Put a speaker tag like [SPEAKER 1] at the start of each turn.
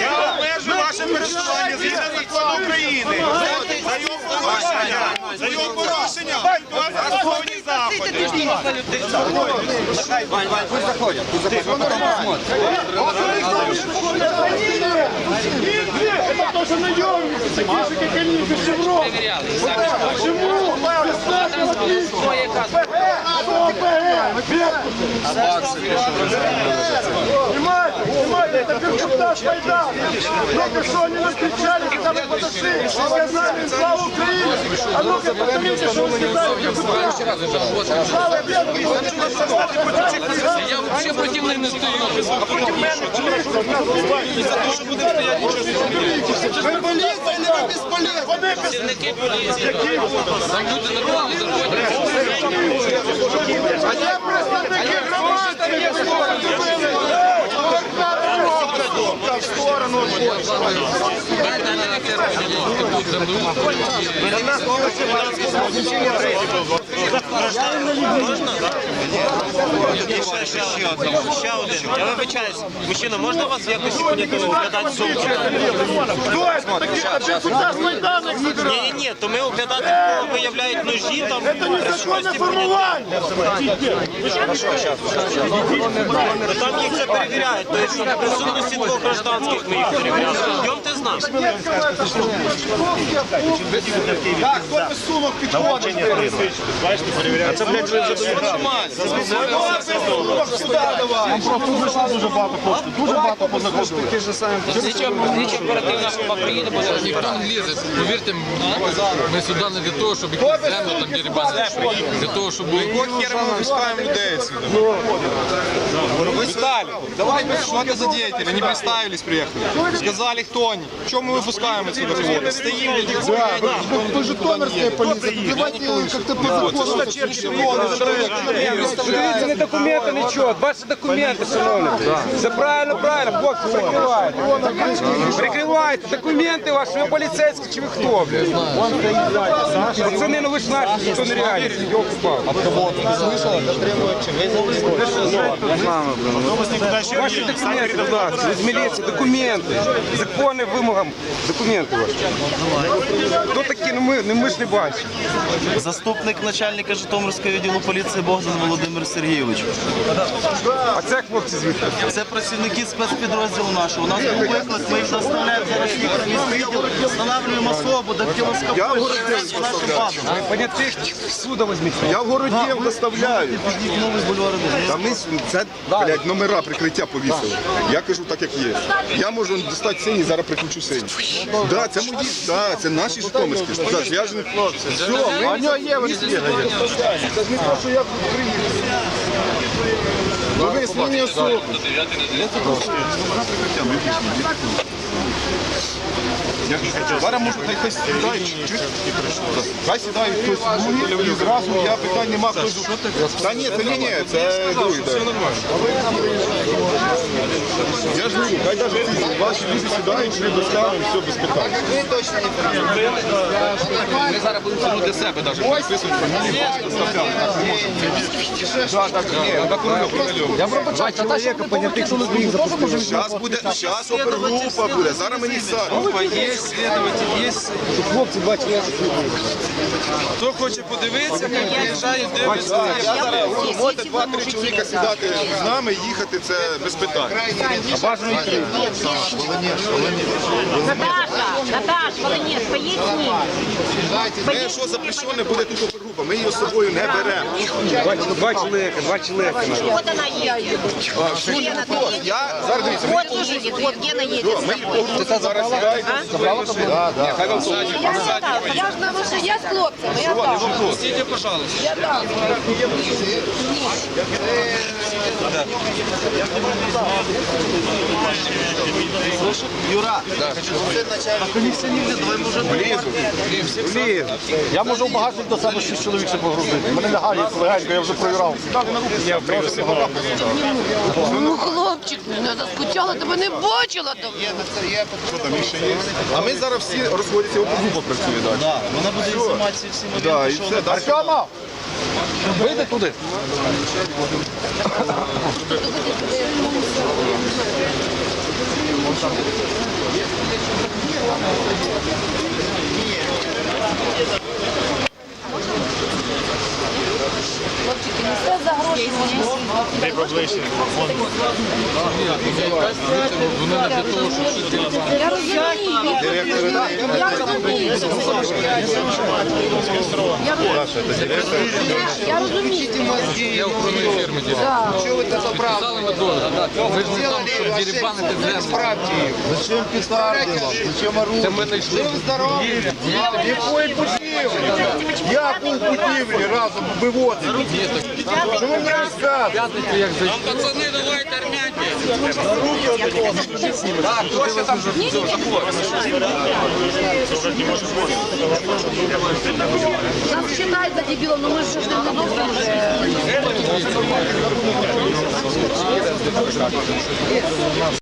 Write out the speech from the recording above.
[SPEAKER 1] Я обмежую ваше пересування згідно закону України. Його порушення. За його порушення. Вас повні заходи.
[SPEAKER 2] Это тоже наемники, такие же, как они, без. Почему? Бесплатно отлично. Понимаете, понимаете, это персонаж Майдан. Только что они нас кричали, когда мы подошли, и сказали им слава Украине. А ну-ка, повторите, что вы сказали. Слава
[SPEAKER 3] Я вообще противник не стою.
[SPEAKER 2] Вы полиция или вы бесполезны?
[SPEAKER 3] Працівники поліції. Там люди нормально заходять.
[SPEAKER 2] А я представники громади. В сторону.
[SPEAKER 3] Дайте на тут землю.
[SPEAKER 4] Ще, ще, ще один, ще. Я вибачаюсь. Мужчина, можна вас понятого оглядати сумку?
[SPEAKER 2] Такие депутат Майдана их забирает.
[SPEAKER 4] Ні, ні, ні, то ми оглядати кого виявляють ножі, там
[SPEAKER 2] Это незаконное формирование.
[SPEAKER 4] Ну, там їх це перевіряють. Тобто, на присутності двох гражданських ми їх перевіряли. Йдемте з нами.
[SPEAKER 2] Так, хто без сумок підходить? Це, блядь, ви Нормально. Сюди давай. Дуже багато позаходили.
[SPEAKER 3] Слідчо оперативна група приїде, буде
[SPEAKER 5] Ніхто не лізе. Повірте, ми сюди не для того, щоб землю там дерибанити. Для того, щоб
[SPEAKER 1] Хера ми випускаємо людей отсюда. Виталий, давайте, что это за деятели? Не представились, приехали. Сказали, кто они. Чем мы выпускаем отсюда кого-то? Стоим, люди,
[SPEAKER 2] Вы же донорская полиция. Давайте как-то по закону.
[SPEAKER 6] Дивіться, не документи, нічого. Ваші документи, шановні. Все правильно, правильно. Хлопці, прикривайте. Прикривайте. Документи ваші. Ви поліцейські чи ви хто, блядь? Пацани, ну ви ж наші, ніхто не Я реальний. Ваші документи, будь ласка, з міліції, документи. Закони вимогам, документи ваші. Хто такі? Ну ми, ну ми ж не бачимо.
[SPEAKER 4] Заступник начальника Житомирського відділу поліції Богдан Володимир Сергійович.
[SPEAKER 6] А це хлопці звідки?
[SPEAKER 4] Це працівники спецпідрозділу нашого. У нас був виклик, ми їх доставляємо зараз в міський відділ, встановлюємо особу, дактилоскопуємо по нашим базам.
[SPEAKER 6] Понятих суда візьміть.
[SPEAKER 7] Я в Городіїв доставляю.
[SPEAKER 4] Підіть новий бульвар
[SPEAKER 7] ми це блядь, номера прикриття повісили. Я кажу так, як є. Я можу достати синій, зараз приключу синій. Да, це мої, да, це наші житомирські. Да, хлопці. Все, ми...
[SPEAKER 2] А нього є вони. Це ж не те, що я приїду.
[SPEAKER 7] Ви змінні особи. Зараз можу хай сідають. Хай сідають хтось другий, і зразу я питань нема хто. Та ні, це ні, ні, це другий. Все нормально. Я ж говорю, хай навіть ваші люди сідають, ми доставимо, все без питань.
[SPEAKER 5] ми зараз будемо для себе навіть фамілії.
[SPEAKER 7] Так, так, ні, так,
[SPEAKER 6] Я пробачаю, чоловіка понятих чоловік запустили.
[SPEAKER 7] Зараз буде, зараз опергрупа буде, зараз мені зараз.
[SPEAKER 1] Є, слідователь, є.
[SPEAKER 6] Хлопці бачили.
[SPEAKER 1] Хто хоче подивитися, хай приїжджає, дивиться.
[SPEAKER 7] Можете два-три чоловіка сідати з нами, їхати це без питань.
[SPEAKER 6] А бажано і три.
[SPEAKER 8] Наташа, Наташа, Волонец, поедь с ними.
[SPEAKER 7] Ми, що запрещене, буде тут опергрупа, ми її з собою не беремо.
[SPEAKER 6] Два, два чоловіка, два чоловіка.
[SPEAKER 8] Вот она едет. Лена?
[SPEAKER 7] Я зараз дивіться, ми,
[SPEAKER 8] Вот едет, вот Гена едет.
[SPEAKER 7] ми по групі зараз сідаємо. Да, да. Хай вам
[SPEAKER 8] Я не дам, я ж на машине, я с хлопцами, я дам.
[SPEAKER 1] Стійте, пожалуйста.
[SPEAKER 8] Я дам.
[SPEAKER 4] Юра, а комісія не давай може
[SPEAKER 6] Блін, я можу багато до себе щось
[SPEAKER 9] чоловік ще погрузити. Мене лягає легенько, я вже провірав.
[SPEAKER 8] Ну, хлопчик, ну, я заскучала, тебе не бачила?
[SPEAKER 7] А ми зараз всі розходяться, опергрупа працює далі.
[SPEAKER 4] Вона буде знімати ці всі
[SPEAKER 7] Да,
[SPEAKER 4] моменти,
[SPEAKER 7] і
[SPEAKER 4] що
[SPEAKER 7] все,
[SPEAKER 4] вона
[SPEAKER 7] далі.
[SPEAKER 9] Артема! Вийди туди.
[SPEAKER 8] Все за гроші.
[SPEAKER 5] Вони для того, щоб дерибанити.
[SPEAKER 8] Я розумію. Я розумію. Я розумію.
[SPEAKER 5] Я охоронної фірми дірю. Підписали ми договір. Ми ж не там, щоб дерибанити землю.
[SPEAKER 9] Зачем петарди вам? Зачем оружие?
[SPEAKER 5] Це ми знайшли.
[SPEAKER 9] Якої будівлі? Яку будівлі разом виводили? Що ви мені розказуєте?
[SPEAKER 5] Зайшли.
[SPEAKER 6] Пацаны, давайте, армянки.
[SPEAKER 8] Нас считают за дебилов, но мы же зовсім вже.